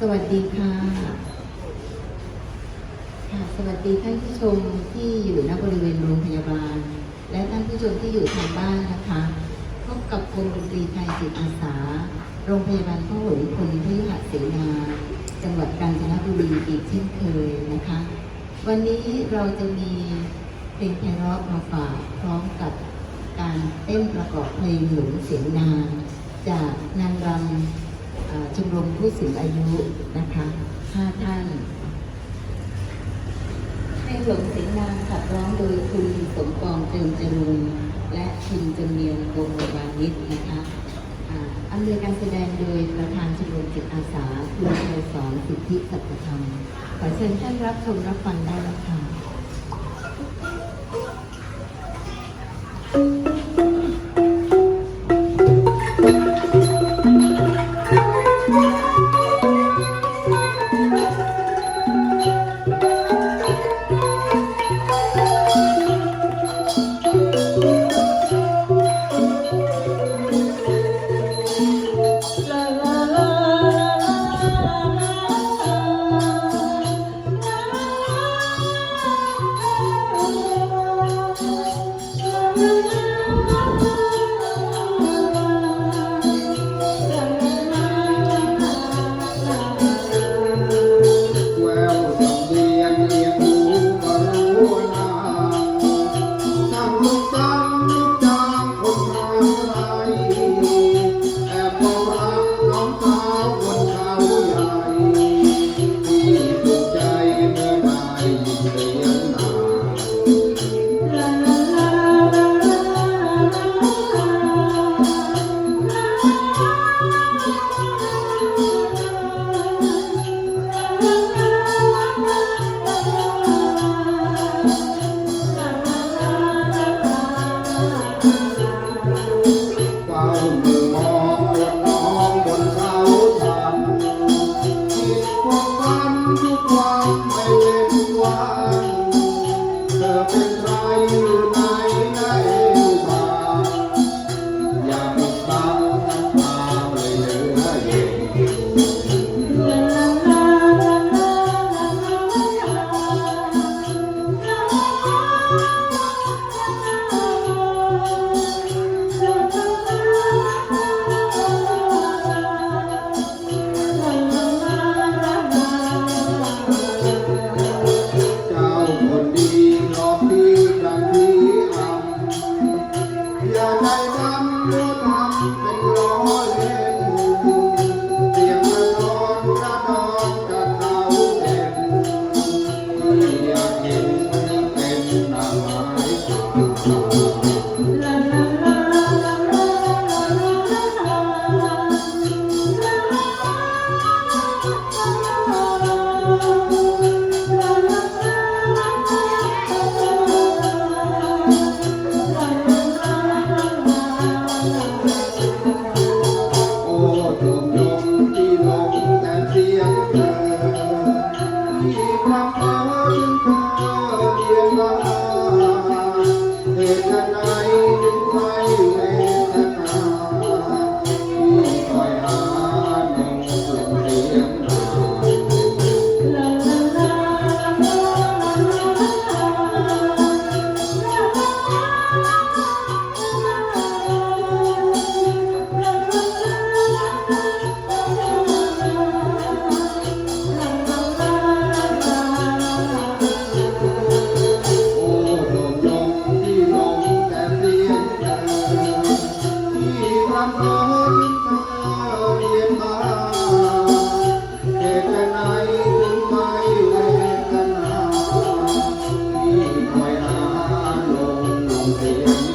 สวัสดีค่ะค่ะ สวัสดีท่านผู้ชมที่อยู่ณบริเวณโรงพยาบาล และท่านผู้ชมที่อยู่ทางบ้านนะคะ พบกับวงดนตรีไทยจิตอาสา โรงพยาบาลพหลพลพยุหเสนา จังหวัดกาญจนบุรีอีกเช่นเคยนะคะ วันนี้เราจะมีเพลงไพเราะมาฝากพร้อมกับการเต้นประกอบเพลงหลงเสียงนางจากนางรำ ชมรมผู้สูงอายุนะคะห้าท่านเพลงหลงเสียงนางขับร้องโดยคุณสมปองเติมจรุงและคุณจำเนียนโกมวานิชนะคะอ่าอำนวยการแสดงโดยประธานชมรมจิตอาสาคุณชัยสอนสิทธิสัจธรรมขอเชิญท่านรับชมรับฟังได้แล้วค่ะ ทุกวันไม่ 嗯